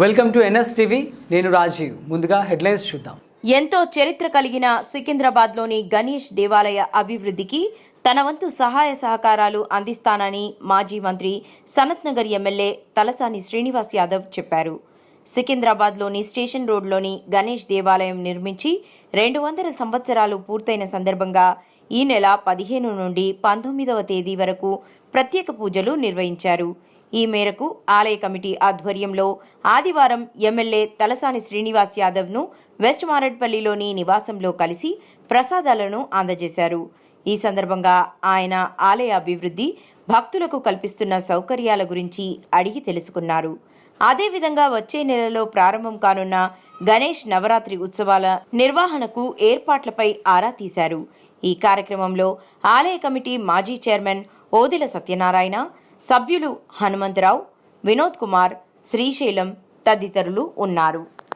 Welcome to NS TV. నేను రాజీవ్. ముందుగా headlines చూద్దాం. ఎంతో చరిత్ర కలిగిన సికింద్రాబాద్లోని గణేష్ దేవాలయ అభివృద్ధికి తన వంతు సహాయ సహకారాలు అందిస్తానని మాజీ మంత్రి సనత్ నగర్ ఎమ్మెల్యే తలసాని శ్రీనివాస్ యాదవ్ చెప్పారు. సికింద్రాబాద్లోని స్టేషన్ రోడ్లోని గణేష్ దేవాలయం నిర్మించి రెండు వందల సంవత్సరాలు పూర్తయిన సందర్భంగా ఈ నెల పదిహేను నుండి పంతొమ్మిదవ తేదీ వరకు ప్రత్యేక పూజలు నిర్వహించారు. ఈ మేరకు ఆలయ కమిటీ ఆధ్వర్యంలో ఆదివారం ఎమ్మెల్యే తలసాని శ్రీనివాస్ యాదవ్ను వెస్ట్ మారడ్పల్లిలోని నివాసంలో కలిసి ప్రసాదాలను అందజేశారు. ఈ సందర్భంగా ఆయన ఆలయ అభివృద్ధి భక్తులకు కల్పిస్తున్న సౌకర్యాల గురించి అడిగి తెలుసుకున్నారు. అదేవిధంగా వచ్చే నెలలో ప్రారంభం కానున్న గణేష్ నవరాత్రి ఉత్సవాల నిర్వహణకు ఏర్పాట్లపై ఆరా తీశారు. ఈ కార్యక్రమంలో ఆలయ కమిటీ మాజీ చైర్మన్ ఓదెల సత్యనారాయణ సభ్యులు హనుమంతరావు వినోద్ కుమార్ శ్రీశైలం తదితరులు ఉన్నారు.